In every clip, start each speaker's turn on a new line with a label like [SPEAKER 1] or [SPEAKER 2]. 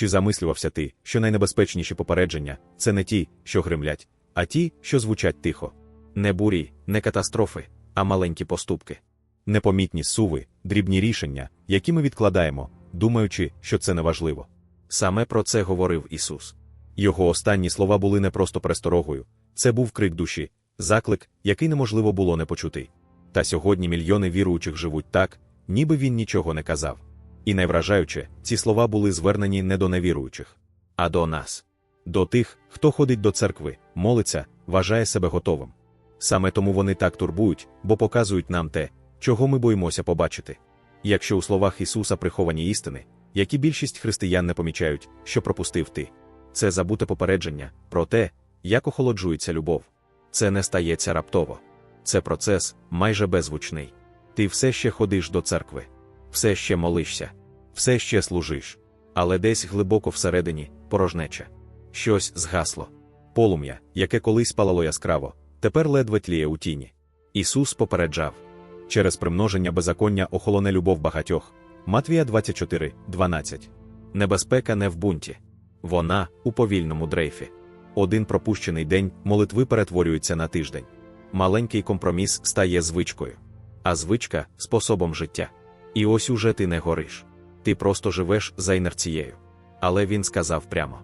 [SPEAKER 1] Чи замислювався ти, що найнебезпечніші попередження це не ті, що гримлять, а ті, що звучать тихо? Не бурі, не катастрофи, а маленькі поступки. Непомітні суви, дрібні рішення, які ми відкладаємо, думаючи, що це неважливо. Саме про це говорив Ісус. Його останні слова були не просто пересторогою, це був крик душі, заклик, який неможливо було не почути. Та сьогодні мільйони віруючих живуть так, ніби він нічого не казав. І найвражаюче, ці слова були звернені не до невіруючих, а до нас, до тих, хто ходить до церкви, молиться, вважає себе готовим. Саме тому вони так турбують, бо показують нам те, чого ми боїмося побачити. Якщо у словах Ісуса приховані істини, які більшість християн не помічають, що пропустив ти, це забуте попередження про те, як охолоджується любов. Це не стається раптово. Це процес майже беззвучний. Ти все ще ходиш до церкви, все ще молишся, все ще служиш, але десь глибоко всередині порожнеча. Щось згасло. Полум'я, яке колись палало яскраво, тепер ледве тліє у тіні. Ісус попереджав через примноження беззаконня охолоне любов багатьох. Матвія 24, 12. Небезпека не в бунті. Вона у повільному дрейфі. Один пропущений день молитви перетворюється на тиждень. Маленький компроміс стає звичкою, а звичка способом життя. І ось уже ти не гориш. Ти просто живеш за інерцією. Але він сказав прямо: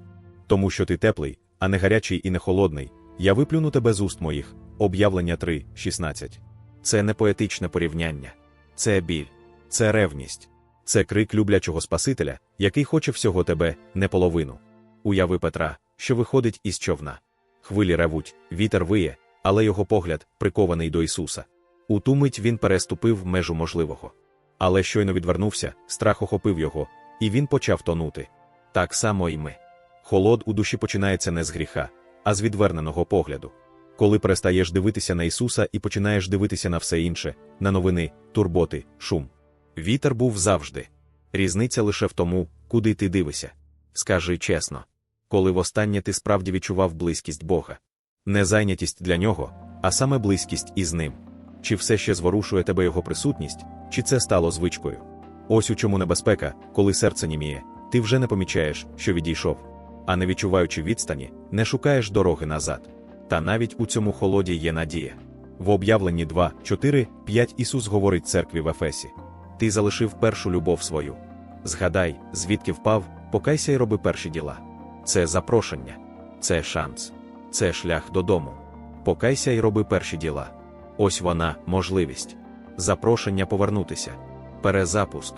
[SPEAKER 1] Тому що ти теплий, а не гарячий і не холодний, я виплюну тебе з уст моїх. Об'явлення 3, 16. Це не поетичне порівняння, це біль, це ревність, це крик люблячого Спасителя, який хоче всього тебе, не половину. Уяви Петра, що виходить із човна. Хвилі ревуть, вітер виє, але його погляд прикований до Ісуса. У ту мить він переступив межу можливого. Але щойно відвернувся, страх охопив його, і він почав тонути. Так само і ми. Холод у душі починається не з гріха, а з відверненого погляду. Коли перестаєш дивитися на Ісуса і починаєш дивитися на все інше, на новини, турботи, шум. Вітер був завжди. Різниця лише в тому, куди ти дивишся. Скажи чесно, коли востаннє ти справді відчував близькість Бога. Не зайнятість для нього, а саме близькість із ним. Чи все ще зворушує тебе його присутність, чи це стало звичкою? Ось у чому небезпека, коли серце німіє, ти вже не помічаєш, що відійшов, а не відчуваючи відстані, не шукаєш дороги назад. Та навіть у цьому холоді є надія. В об'явленні 2, 4, 5 Ісус говорить церкві в Ефесі: Ти залишив першу любов свою. Згадай, звідки впав, покайся й роби перші діла. Це запрошення, це шанс, це шлях додому. Покайся й роби перші діла. Ось вона, можливість, запрошення повернутися, перезапуск,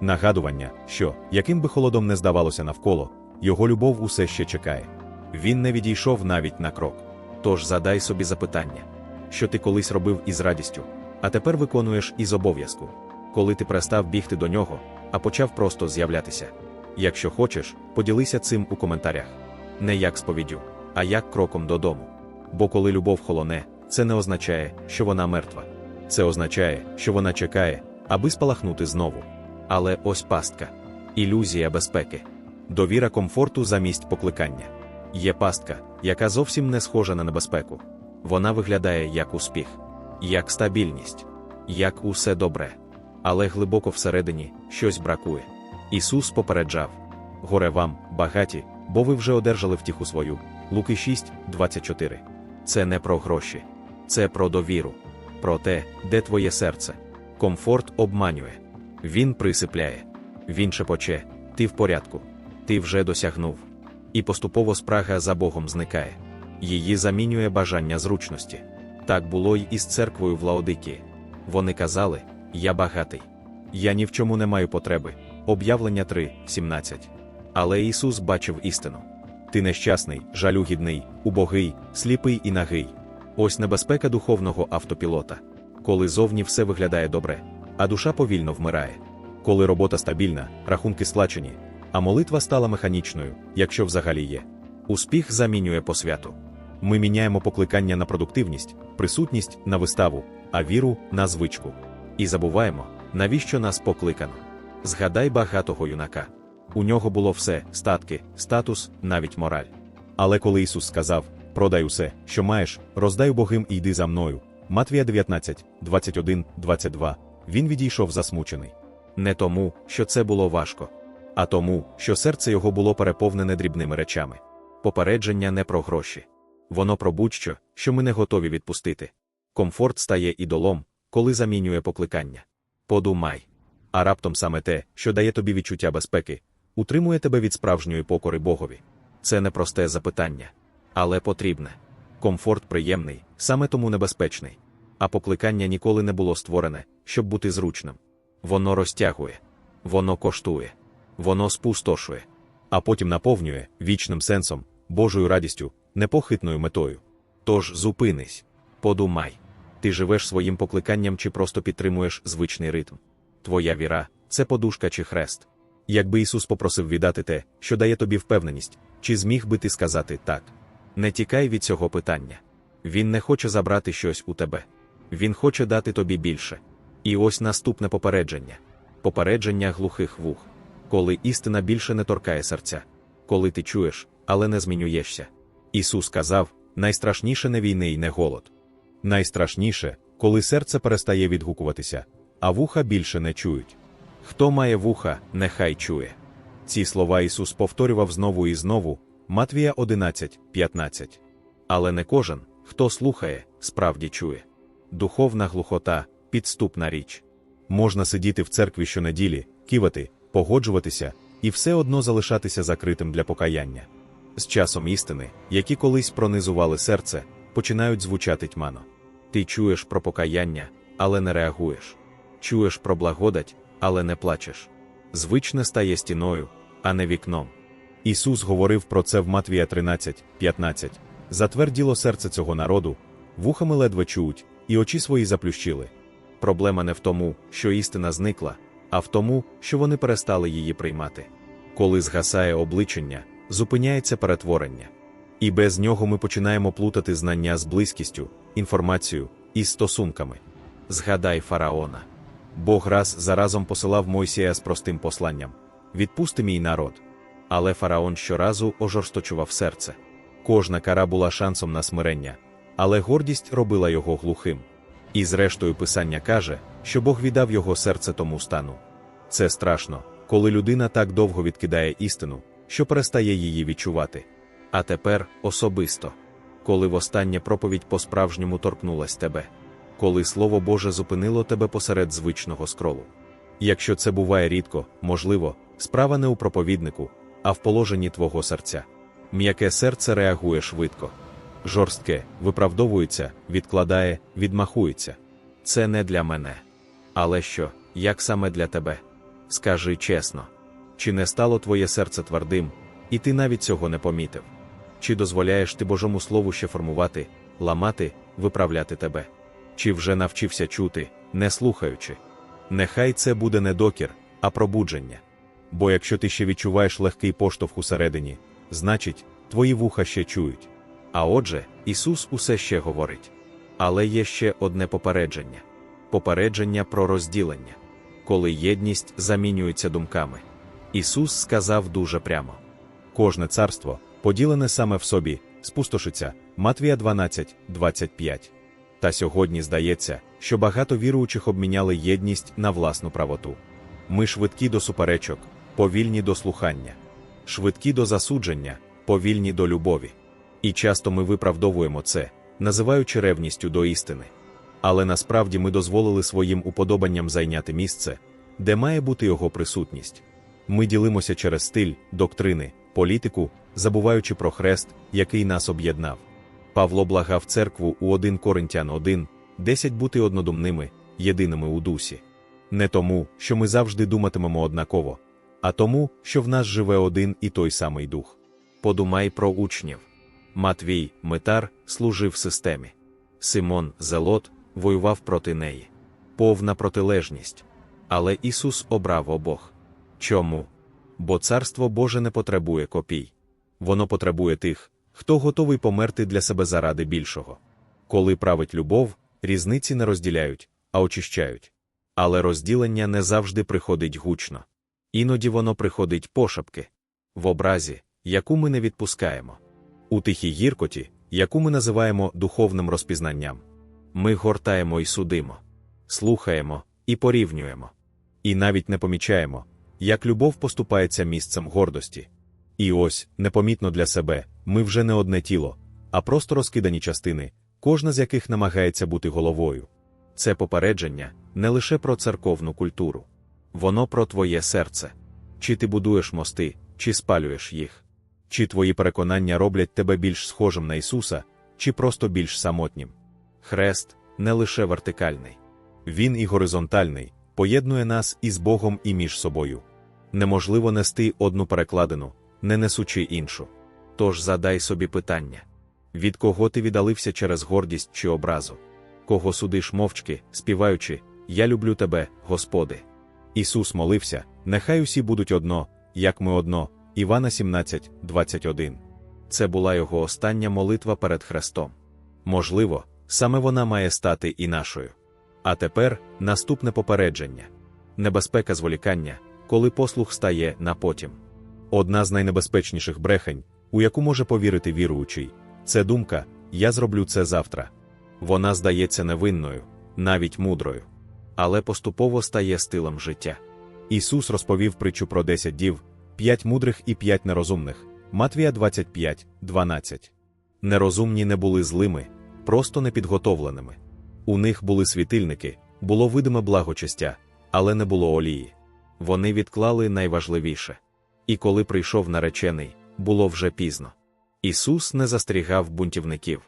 [SPEAKER 1] нагадування, що, яким би холодом не здавалося навколо, його любов усе ще чекає. Він не відійшов навіть на крок. Тож задай собі запитання, що ти колись робив із радістю, а тепер виконуєш із обов'язку, коли ти перестав бігти до нього, а почав просто з'являтися. Якщо хочеш, поділися цим у коментарях. Не як сповіддю, а як кроком додому. Бо коли любов холоне, це не означає, що вона мертва. Це означає, що вона чекає, аби спалахнути знову. Але ось пастка, ілюзія безпеки, довіра комфорту замість покликання. Є пастка, яка зовсім не схожа на небезпеку. Вона виглядає як успіх, як стабільність, як усе добре. Але глибоко всередині щось бракує. Ісус попереджав: Горе вам, багаті, бо ви вже одержали втіху свою. Луки 6, 24. Це не про гроші, це про довіру, про те, де твоє серце. Комфорт обманює. Він присипляє, він шепоче, ти в порядку, ти вже досягнув. І поступово спрага за Богом зникає. Її замінює бажання зручності. Так було й із церквою в Лаодикії. Вони казали: Я багатий, я ні в чому не маю потреби. Об'явлення 3, 17. Але Ісус бачив істину. Ти нещасний, жалюгідний, убогий, сліпий і нагий. Ось небезпека духовного автопілота. Коли зовні все виглядає добре, а душа повільно вмирає. Коли робота стабільна, рахунки сплачені, а молитва стала механічною, якщо взагалі є. Успіх замінює посвяту. Ми міняємо покликання на продуктивність, присутність на виставу, а віру на звичку. І забуваємо, навіщо нас покликано. Згадай багатого юнака. У нього було все статки, статус, навіть мораль. Але коли Ісус сказав: Продай усе, що маєш, роздай убогим і йди за мною. Матвія 19, 21, 22, він відійшов засмучений. Не тому, що це було важко, а тому, що серце його було переповнене дрібними речами. Попередження не про гроші. Воно про будь-що, що ми не готові відпустити. Комфорт стає ідолом, коли замінює покликання. Подумай. А раптом саме те, що дає тобі відчуття безпеки, утримує тебе від справжньої покори Богові. Це не просте запитання, але потрібне. Комфорт приємний, саме тому небезпечний. А покликання ніколи не було створене, щоб бути зручним. Воно розтягує, воно коштує, воно спустошує, а потім наповнює вічним сенсом, Божою радістю, непохитною метою. Тож зупинись, подумай, ти живеш своїм покликанням чи просто підтримуєш звичний ритм. Твоя віра це подушка чи хрест. Якби Ісус попросив віддати те, що дає тобі впевненість, чи зміг би ти сказати так? Не тікай від цього питання. Він не хоче забрати щось у тебе. Він хоче дати тобі більше. І ось наступне попередження: попередження глухих вух, коли істина більше не торкає серця, коли ти чуєш, але не змінюєшся. Ісус сказав: найстрашніше не війни і не голод. Найстрашніше, коли серце перестає відгукуватися, а вуха більше не чують. Хто має вуха, нехай чує. Ці слова Ісус повторював знову і знову, Матвія 11, 15. Але не кожен, хто слухає, справді чує. Духовна глухота підступна річ. Можна сидіти в церкві щонеділі, кивати, погоджуватися і все одно залишатися закритим для покаяння. З часом істини, які колись пронизували серце, починають звучати тьмано. Ти чуєш про покаяння, але не реагуєш. Чуєш про благодать, але не плачеш. Звичне стає стіною, а не вікном. Ісус говорив про це в Матвія 13, 15. Затверділо серце цього народу, вухами ледве чують, і очі свої заплющили. Проблема не в тому, що істина зникла, а в тому, що вони перестали її приймати. Коли згасає обличення, зупиняється перетворення. І без нього ми починаємо плутати знання з близькістю, інформацією і стосунками. Згадай фараона. Бог раз за разом посилав Мойсія з простим посланням відпусти мій народ. Але фараон щоразу ожорсточував серце. Кожна кара була шансом на смирення, але гордість робила його глухим. І зрештою Писання каже, що Бог віддав його серце тому стану. Це страшно, коли людина так довго відкидає істину, що перестає її відчувати. А тепер особисто, коли востаннє проповідь по-справжньому торкнулась тебе, коли Слово Боже зупинило тебе посеред звичного скролу. Якщо це буває рідко, можливо, справа не у проповіднику, а в положенні твого серця. М'яке серце реагує швидко. Жорстке виправдовується, відкладає, відмахується. Це не для мене. Але що, як саме для тебе? Скажи чесно, чи не стало твоє серце твердим, і ти навіть цього не помітив? Чи дозволяєш ти Божому Слову ще формувати, ламати, виправляти тебе? Чи вже навчився чути, не слухаючи? Нехай це буде не докір, а пробудження. Бо якщо ти ще відчуваєш легкий поштовх усередині, значить, твої вуха ще чують. А отже, Ісус усе ще говорить. Але є ще одне попередження попередження про розділення, коли єдність замінюється думками. Ісус сказав дуже прямо: кожне царство, поділене саме в собі, спустошиться, Матвія 12, 25. Та сьогодні здається, що багато віруючих обміняли єдність на власну правоту. Ми швидкі до суперечок, повільні до слухання, швидкі до засудження, повільні до любові. І часто ми виправдовуємо це, називаючи ревністю до істини. Але насправді ми дозволили своїм уподобанням зайняти місце, де має бути його присутність. Ми ділимося через стиль, доктрини, політику, забуваючи про хрест, який нас об'єднав. Павло благав церкву у 1 Коринтян 1, 10 бути однодумними, єдиними у дусі. Не тому, що ми завжди думатимемо однаково, а тому, що в нас живе один і той самий дух. Подумай про учнів. Матвій, Митар, служив системі. Симон, Зелот, воював проти неї. Повна протилежність. Але Ісус обрав обох. Чому? Бо Царство Боже не потребує копій. Воно потребує тих, хто готовий померти для себе заради більшого. Коли править любов, різниці не розділяють, а очищають. Але розділення не завжди приходить гучно. Іноді воно приходить пошепки в образі, яку ми не відпускаємо. У тихій гіркоті, яку ми називаємо духовним розпізнанням. Ми гортаємо і судимо, слухаємо і порівнюємо. І навіть не помічаємо, як любов поступається місцем гордості. І ось, непомітно для себе, ми вже не одне тіло, а просто розкидані частини, кожна з яких намагається бути головою. Це попередження не лише про церковну культуру, воно про твоє серце. Чи ти будуєш мости, чи спалюєш їх, чи твої переконання роблять тебе більш схожим на Ісуса, чи просто більш самотнім. Хрест не лише вертикальний, він і горизонтальний, поєднує нас із Богом і між собою. Неможливо нести одну перекладину, не несучи іншу. Тож задай собі питання від кого ти віддалився через гордість чи образу? Кого судиш мовчки, співаючи, Я люблю тебе, Господи. Ісус молився, нехай усі будуть одно, як ми одно. Івана 17, 21. Це була його остання молитва перед Христом. Можливо, саме вона має стати і нашою. А тепер наступне попередження небезпека зволікання, коли послух стає на потім. Одна з найнебезпечніших брехень, у яку може повірити віруючий, це думка Я зроблю це завтра. Вона здається невинною, навіть мудрою, але поступово стає стилем життя. Ісус розповів притчу про 10 дів, 5 мудрих і 5 нерозумних. Матвія 25, 12. Нерозумні не були злими, просто непідготовленими. У них були світильники, було видиме благочестя, але не було олії. Вони відклали найважливіше. І коли прийшов наречений, було вже пізно. Ісус не застерігав бунтівників.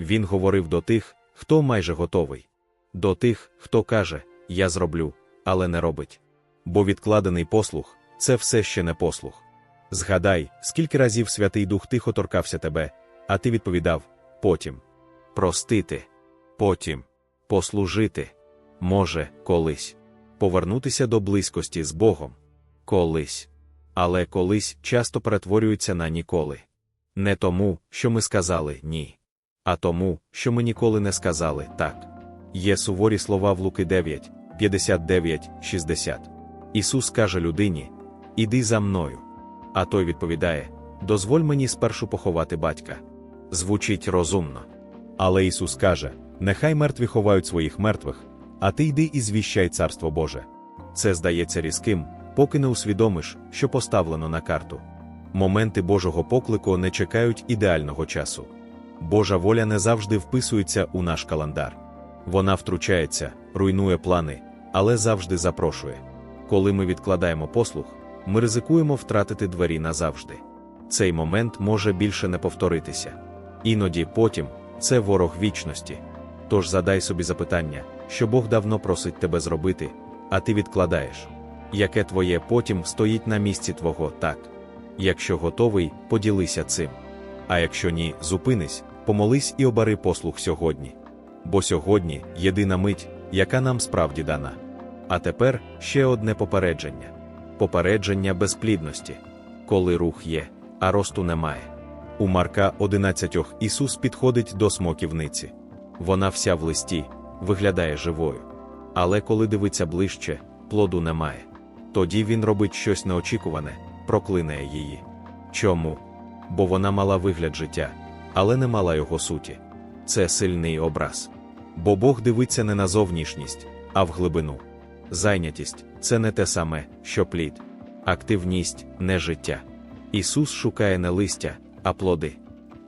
[SPEAKER 1] Він говорив до тих, хто майже готовий, до тих, хто каже, Я зроблю, але не робить. Бо відкладений послух це все ще не послух. Згадай, скільки разів Святий Дух тихо торкався тебе, а ти відповідав потім простити, потім послужити, може, колись, повернутися до близькості з Богом. Колись. Але колись часто перетворюється на ніколи. Не тому, що ми сказали ні, а тому, що ми ніколи не сказали так. Є суворі слова в Луки 9, 59, 60. Ісус каже людині: Іди за мною. А той відповідає: Дозволь мені спершу поховати батька. Звучить розумно. Але Ісус каже: Нехай мертві ховають своїх мертвих, а ти йди і звіщай Царство Боже. Це здається різким, поки не усвідомиш, що поставлено на карту. Моменти Божого поклику не чекають ідеального часу. Божа воля не завжди вписується у наш календар. Вона втручається, руйнує плани, але завжди запрошує. Коли ми відкладаємо послух, ми ризикуємо втратити двері назавжди. Цей момент може більше не повторитися. Іноді потім це ворог вічності. Тож задай собі запитання, що Бог давно просить тебе зробити, а ти відкладаєш. Яке твоє потім стоїть на місці твого так? Якщо готовий, поділися цим. А якщо ні, зупинись, помолись і обери послух сьогодні. Бо сьогодні єдина мить, яка нам справді дана. А тепер ще одне попередження: попередження безплідності, коли рух є, а росту немає. У Марка 11 Ісус підходить до смоківниці. Вона вся в листі, виглядає живою. Але коли дивиться ближче, плоду немає. Тоді він робить щось неочікуване, проклинає її. Чому? Бо вона мала вигляд життя, але не мала його суті. Це сильний образ. Бо Бог дивиться не на зовнішність, а в глибину. Зайнятість це не те саме, що плід, активність не життя. Ісус шукає не листя, а плоди,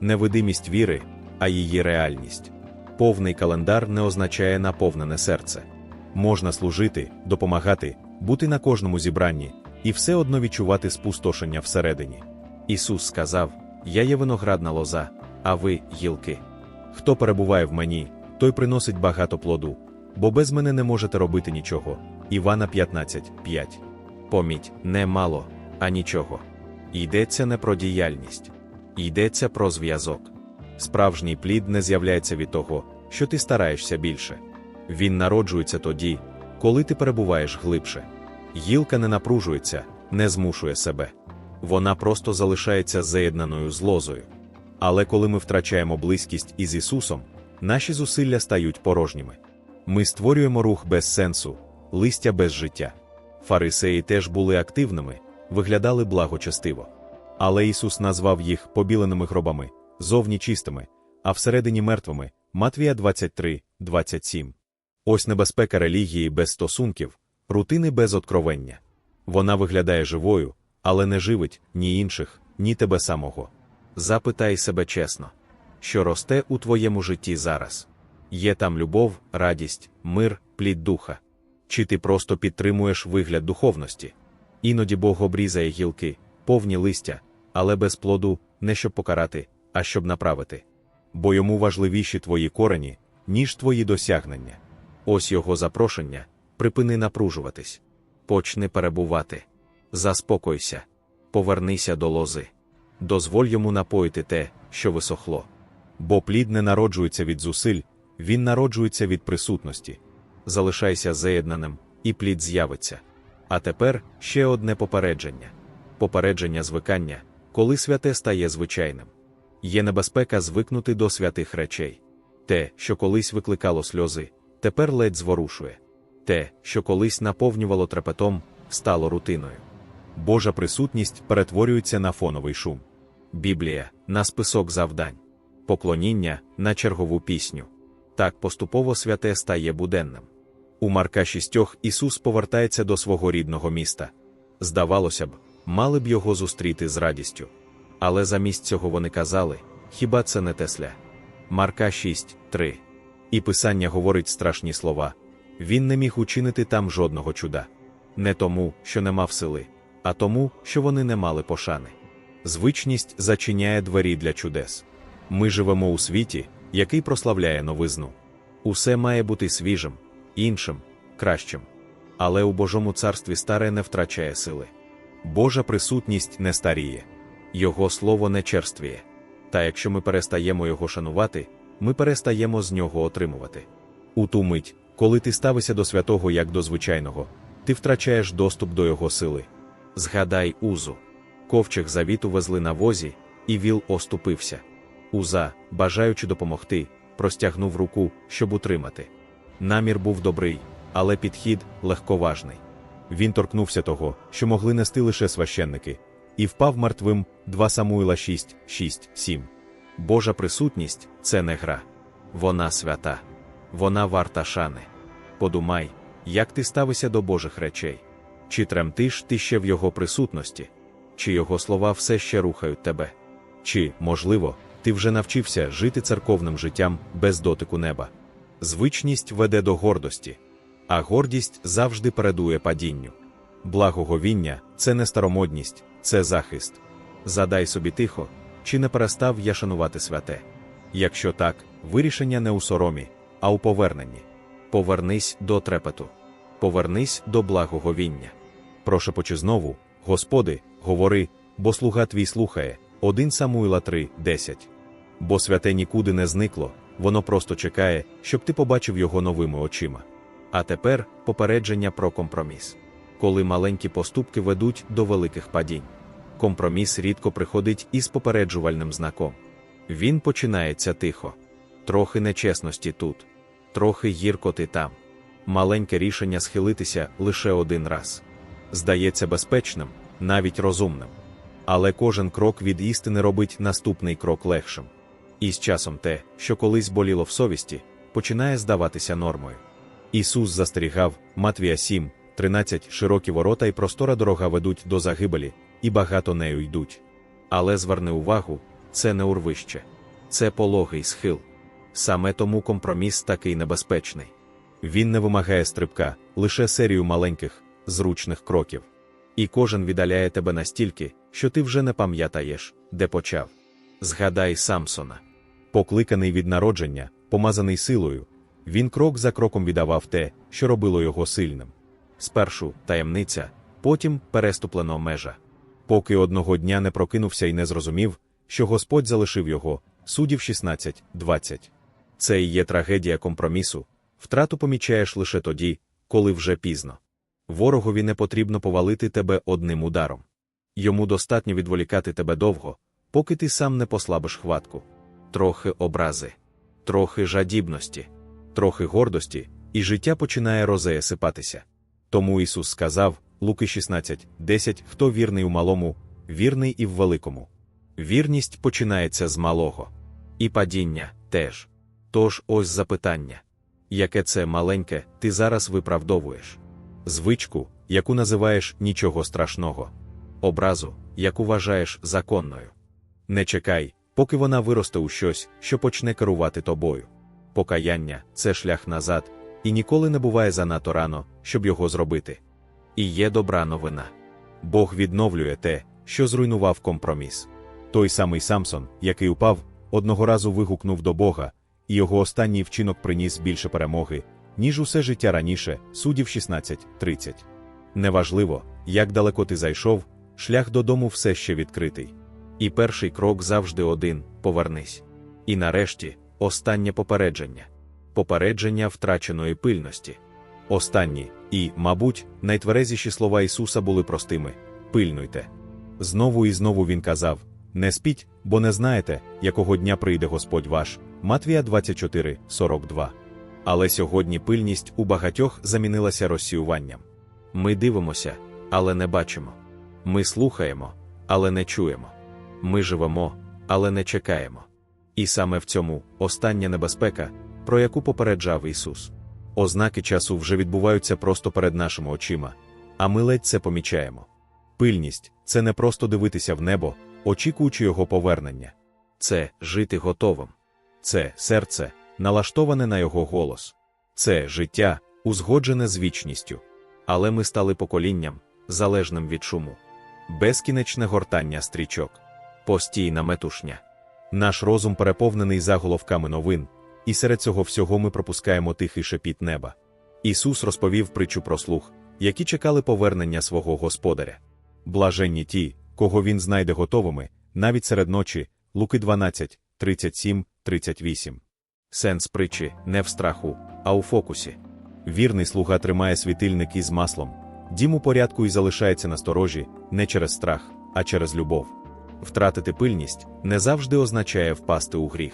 [SPEAKER 1] невидимість віри, а її реальність. Повний календар не означає наповнене серце. Можна служити, допомагати, бути на кожному зібранні і все одно відчувати спустошення всередині. Ісус сказав: Я є виноградна лоза, а ви гілки. Хто перебуває в мені, той приносить багато плоду, бо без мене не можете робити нічого. Івана 15, 5. Поміть, не мало, а нічого. Йдеться не про діяльність, йдеться про зв'язок. Справжній плід не з'являється від того, що ти стараєшся більше. Він народжується тоді, коли ти перебуваєш глибше. Гілка не напружується, не змушує себе. Вона просто залишається заєднаною з лозою. Але коли ми втрачаємо близькість із Ісусом, наші зусилля стають порожніми. Ми створюємо рух без сенсу, листя без життя. Фарисеї теж були активними, виглядали благочестиво. Але Ісус назвав їх побіленими гробами, зовні чистими, а всередині мертвими Матвія 23, 27. Ось небезпека релігії без стосунків, рутини без откровення. Вона виглядає живою, але не живить ні інших, ні тебе самого. Запитай себе чесно, що росте у твоєму житті зараз. Є там любов, радість, мир, плід духа. Чи ти просто підтримуєш вигляд духовності? Іноді Бог обрізає гілки, повні листя, але без плоду не щоб покарати, а щоб направити. Бо йому важливіші твої корені, ніж твої досягнення. Ось його запрошення припини напружуватись, почни перебувати, заспокойся, повернися до лози, дозволь йому напоїти те, що висохло. Бо плід не народжується від зусиль, він народжується від присутності. Залишайся заєднаним, і плід з'явиться. А тепер ще одне попередження: попередження звикання, коли святе стає звичайним. Є небезпека звикнути до святих речей. Те, що колись викликало сльози, тепер ледь зворушує. Те, що колись наповнювало трепетом, стало рутиною. Божа присутність перетворюється на фоновий шум. Біблія на список завдань, поклоніння на чергову пісню. Так поступово святе стає буденним. У Марка шістьох Ісус повертається до свого рідного міста. Здавалося б, мали б його зустріти з радістю. Але замість цього вони казали: хіба це не Тесля? Марка 6, 3. І Писання говорить страшні слова. Він не міг учинити там жодного чуда. Не тому, що не мав сили, а тому, що вони не мали пошани. Звичність зачиняє двері для чудес. Ми живемо у світі, який прославляє новизну. Усе має бути свіжим, іншим, кращим. Але у Божому царстві старе не втрачає сили. Божа присутність не старіє, Його слово не черствіє. Та якщо ми перестаємо його шанувати, ми перестаємо з нього отримувати. У ту мить, коли ти ставишся до святого як до звичайного, ти втрачаєш доступ до його сили. Згадай Узу. Ковчег завіту везли на возі, і віл оступився. Уза, бажаючи допомогти, простягнув руку, щоб утримати. Намір був добрий, але підхід легковажний. Він торкнувся того, що могли нести лише священники, і впав мертвим 2 Самуїла 6, 6, 7. Божа присутність це не гра. Вона свята, вона варта шани. Подумай, як ти ставишся до Божих речей. Чи тремтиш ти ще в Його присутності, чи Його слова все ще рухають тебе? Чи, можливо, ти вже навчився жити церковним життям без дотику неба? Звичність веде до гордості, а гордість завжди передує падінню. Благоговіння це не старомодність, це захист. Задай собі тихо, чи не перестав я шанувати святе. Якщо так, вирішення не у соромі, а у поверненні. Повернись до трепету, повернись до благоговіння. Прошепочи знову, Господи, говори, бо слуга твій слухає, 1 Самуїла 3, 10. Бо святе нікуди не зникло, воно просто чекає, щоб ти побачив його новими очима. А тепер попередження про компроміс. Коли маленькі поступки ведуть до великих падінь. Компроміс рідко приходить із попереджувальним знаком. Він починається тихо, трохи нечесності тут, трохи гіркоти там. Маленьке рішення схилитися лише один раз. Здається безпечним, навіть розумним. Але кожен крок від істини робить наступний крок легшим. І з часом те, що колись боліло в совісті, починає здаватися нормою. Ісус застерігав Матвія 7, 13 широкі ворота і простора дорога ведуть до загибелі, і багато нею йдуть. Але зверни увагу, це не урвище, це пологий схил. Саме тому компроміс такий небезпечний. Він не вимагає стрибка, лише серію маленьких, зручних кроків. І кожен віддаляє тебе настільки, що ти вже не пам'ятаєш, де почав. Згадай Самсона. Покликаний від народження, помазаний силою, він крок за кроком віддавав те, що робило його сильним. Спершу таємниця, потім переступлено межа. Поки одного дня не прокинувся і не зрозумів, що Господь залишив його, судів 16, 20. Це і є трагедія компромісу. Втрату помічаєш лише тоді, коли вже пізно. Ворогові не потрібно повалити тебе одним ударом. Йому достатньо відволікати тебе довго, поки ти сам не послабиш хватку. Трохи образи, трохи жадібності, трохи гордості, і життя починає розея сипатися. Тому Ісус сказав Луки 16, 10 Хто вірний у малому, вірний і в великому. Вірність починається з малого. І падіння теж. Тож ось запитання. Яке це маленьке, ти зараз виправдовуєш? Звичку, яку називаєш нічого страшного, образу, яку вважаєш законною. Не чекай, поки вона виросте у щось, що почне керувати тобою. Покаяння це шлях назад, і ніколи не буває занадто рано, щоб його зробити. І є добра новина. Бог відновлює те, що зруйнував компроміс. Той самий Самсон, який упав, одного разу вигукнув до Бога, і його останній вчинок приніс більше перемоги, ніж усе життя раніше, суддів 16.30. Неважливо, як далеко ти зайшов, шлях додому все ще відкритий. І перший крок завжди один повернись. І нарешті останнє попередження попередження втраченої пильності. Останні і, мабуть, найтверезіші слова Ісуса були простими пильнуйте. Знову і знову Він казав Не спіть, бо не знаєте, якого дня прийде Господь ваш. Матвія 24, 42. Але сьогодні пильність у багатьох замінилася розсіюванням. Ми дивимося, але не бачимо. Ми слухаємо, але не чуємо. Ми живемо, але не чекаємо. І саме в цьому остання небезпека, про яку попереджав Ісус. Ознаки часу вже відбуваються просто перед нашими очима, а ми ледь це помічаємо. Пильність це не просто дивитися в небо, очікуючи його повернення. Це жити готовим. Це серце, налаштоване на його голос. Це життя, узгоджене з вічністю. Але ми стали поколінням, залежним від шуму. Безкінечне гортання стрічок, постійна метушня. Наш розум переповнений заголовками новин, і серед цього всього ми пропускаємо тихий шепіт неба. Ісус розповів притчу про слух, які чекали повернення свого господаря. Блаженні ті, кого він знайде готовими, навіть серед ночі, Луки 12, 37, 38. Сенс притчі не в страху, а у фокусі. Вірний слуга тримає світильник із маслом, дім у порядку і залишається на сторожі не через страх, а через любов. Втратити пильність не завжди означає впасти у гріх.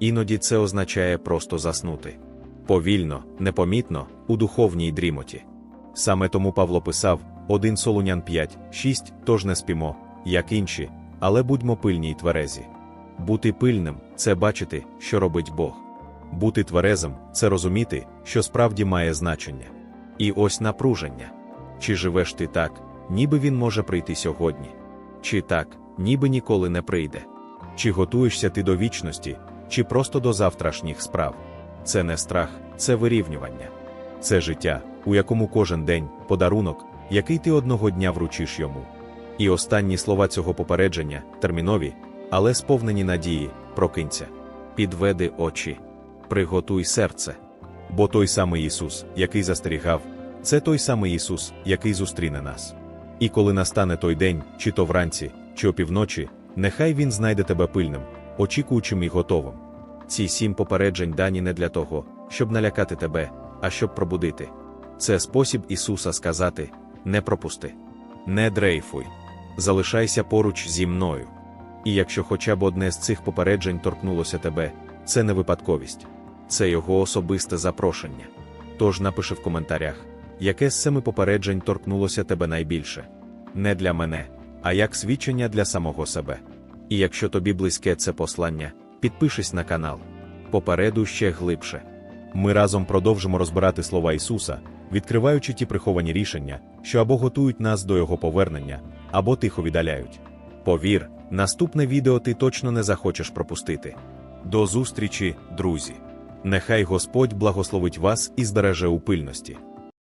[SPEAKER 1] Іноді це означає просто заснути. Повільно, непомітно, у духовній дрімоті. Саме тому Павло писав 1 Солунян 5, 6, тож не спімо, як інші, але будьмо пильні й тверезі. Бути пильним це бачити, що робить Бог. Бути тверезим це розуміти, що справді має значення. І ось напруження. Чи живеш ти так, ніби він може прийти сьогодні? Чи так, ніби ніколи не прийде? Чи готуєшся ти до вічності, чи просто до завтрашніх справ? Це не страх, це вирівнювання. Це життя, у якому кожен день подарунок, який ти одного дня вручиш йому. І останні слова цього попередження термінові, але сповнені надії, прокинься, підведи очі, приготуй серце. Бо той самий Ісус, який застерігав, це той самий Ісус, який зустріне нас. І коли настане той день, чи то вранці, чи опівночі, нехай Він знайде тебе пильним, очікуючим і готовим. Ці сім попереджень дані не для того, щоб налякати тебе, а щоб пробудити. Це спосіб Ісуса сказати: не пропусти, не дрейфуй, залишайся поруч зі мною. І якщо хоча б одне з цих попереджень торкнулося тебе, це не випадковість, це його особисте запрошення. Тож напиши в коментарях, яке з семи попереджень торкнулося тебе найбільше. Не для мене, а як свідчення для самого себе. І якщо тобі близьке це послання, підпишись на канал. Попереду ще глибше. Ми разом продовжимо розбирати слова Ісуса, відкриваючи ті приховані рішення, що або готують нас до Його повернення, або тихо віддаляють. Повір, наступне відео ти точно не захочеш пропустити. До зустрічі, друзі! Нехай Господь благословить вас і збереже у пильності.